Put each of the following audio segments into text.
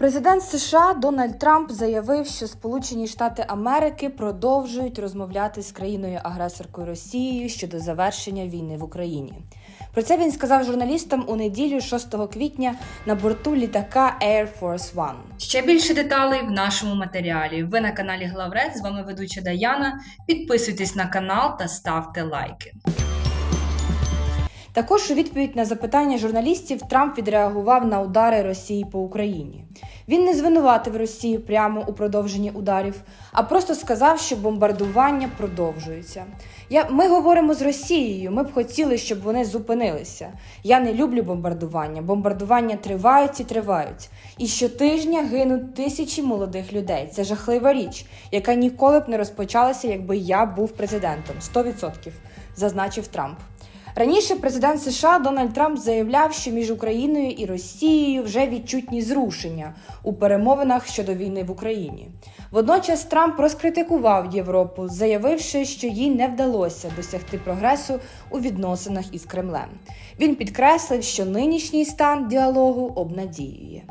Президент США Дональд Трамп заявив, що Сполучені Штати Америки продовжують розмовляти з країною-агресоркою Росією щодо завершення війни в Україні. Про це він сказав журналістам у неділю 6 квітня на борту літака Air Force One. Ще більше деталей в нашому матеріалі. Ви на каналі Главред. З вами ведуча Даяна. Підписуйтесь на канал та ставте лайки. Також у відповідь на запитання журналістів Трамп відреагував на удари Росії по Україні. Він не звинуватив Росію прямо у продовженні ударів, а просто сказав, що бомбардування продовжуються. Я, ми говоримо з Росією. Ми б хотіли, щоб вони зупинилися. Я не люблю бомбардування. Бомбардування тривають і тривають. І щотижня гинуть тисячі молодих людей. Це жахлива річ, яка ніколи б не розпочалася, якби я був президентом. 100%, зазначив Трамп. Раніше президент США Дональд Трамп заявляв, що між Україною і Росією вже відчутні зрушення у перемовинах щодо війни в Україні. Водночас Трамп розкритикував Європу, заявивши, що їй не вдалося досягти прогресу у відносинах із Кремлем. Він підкреслив, що нинішній стан діалогу обнадіює.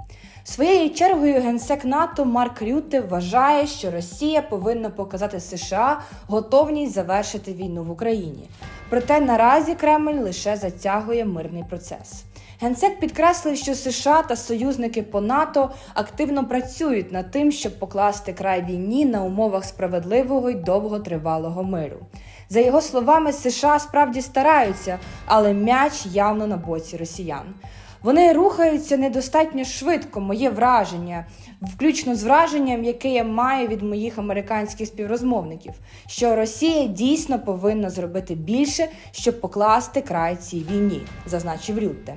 Своєю чергою генсек НАТО Марк Рютте вважає, що Росія повинна показати США готовність завершити війну в Україні. Проте наразі Кремль лише затягує мирний процес. Генсек підкреслив, що США та союзники по НАТО активно працюють над тим, щоб покласти край війні на умовах справедливого й довготривалого миру. За його словами, США справді стараються, але м'яч явно на боці росіян. Вони рухаються недостатньо швидко, моє враження, включно з враженням, яке я маю від моїх американських співрозмовників, що Росія дійсно повинна зробити більше, щоб покласти край цій війні, зазначив Рютте.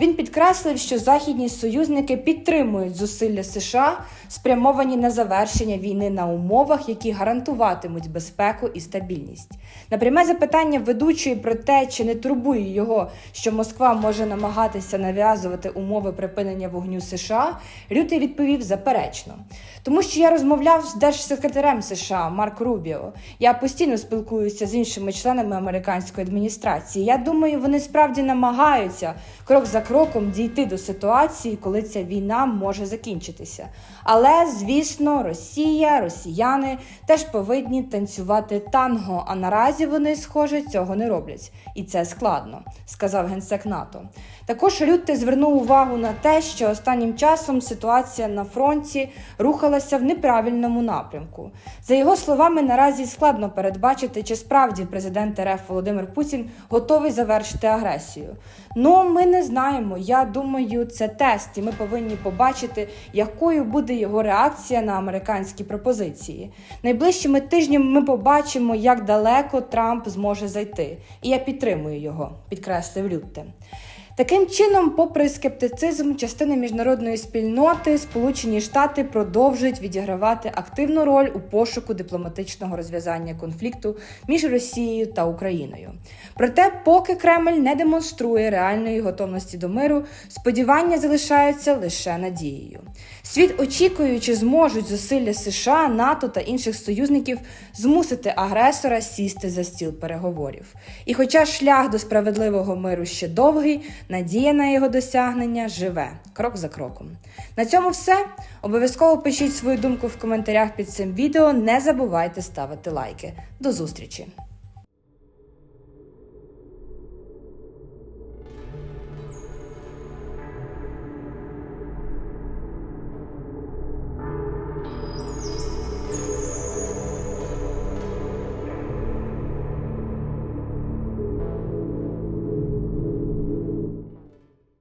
Він підкреслив, що західні союзники підтримують зусилля США, спрямовані на завершення війни на умовах, які гарантуватимуть безпеку і стабільність. На пряме запитання ведучої про те, чи не турбує його, що Москва може намагатися нав'язувати умови припинення вогню США, Рюте відповів заперечно. Тому що я розмовляв з держсекретарем США Марк Рубіо. Я постійно спілкуюся з іншими членами американської адміністрації. Я думаю, вони справді намагаються крок за кроком дійти до ситуації, коли ця війна може закінчитися. Але, звісно, Росія, росіяни теж повинні танцювати танго. А наразі вони, схоже, цього не роблять. І це складно, сказав генсек НАТО. Також Рютте звернув увагу на те, що останнім часом ситуація на фронті рухалася в неправильному напрямку. За його словами, наразі складно передбачити, чи справді президент РФ Володимир Путін готовий завершити агресію. Ну, ми не знаємо. Я думаю, це тест, і ми повинні побачити, якою буде його реакція на американські пропозиції. Найближчими тижнями ми побачимо, як далеко Трамп зможе зайти. І я підтримую його, підкреслив Рютте. Таким чином, попри скептицизм частини міжнародної спільноти, Сполучені Штати продовжують відігравати активну роль у пошуку дипломатичного розв'язання конфлікту між Росією та Україною. Проте, поки Кремль не демонструє реальної готовності до миру, сподівання залишаються лише надією. Світ очікує, чи зможуть зусилля США, НАТО та інших союзників змусити агресора сісти за стіл переговорів. І хоча шлях до справедливого миру ще довгий, надія на його досягнення живе крок за кроком. На цьому все. Обов'язково пишіть свою думку в коментарях під цим відео. Не забувайте ставити лайки. До зустрічі!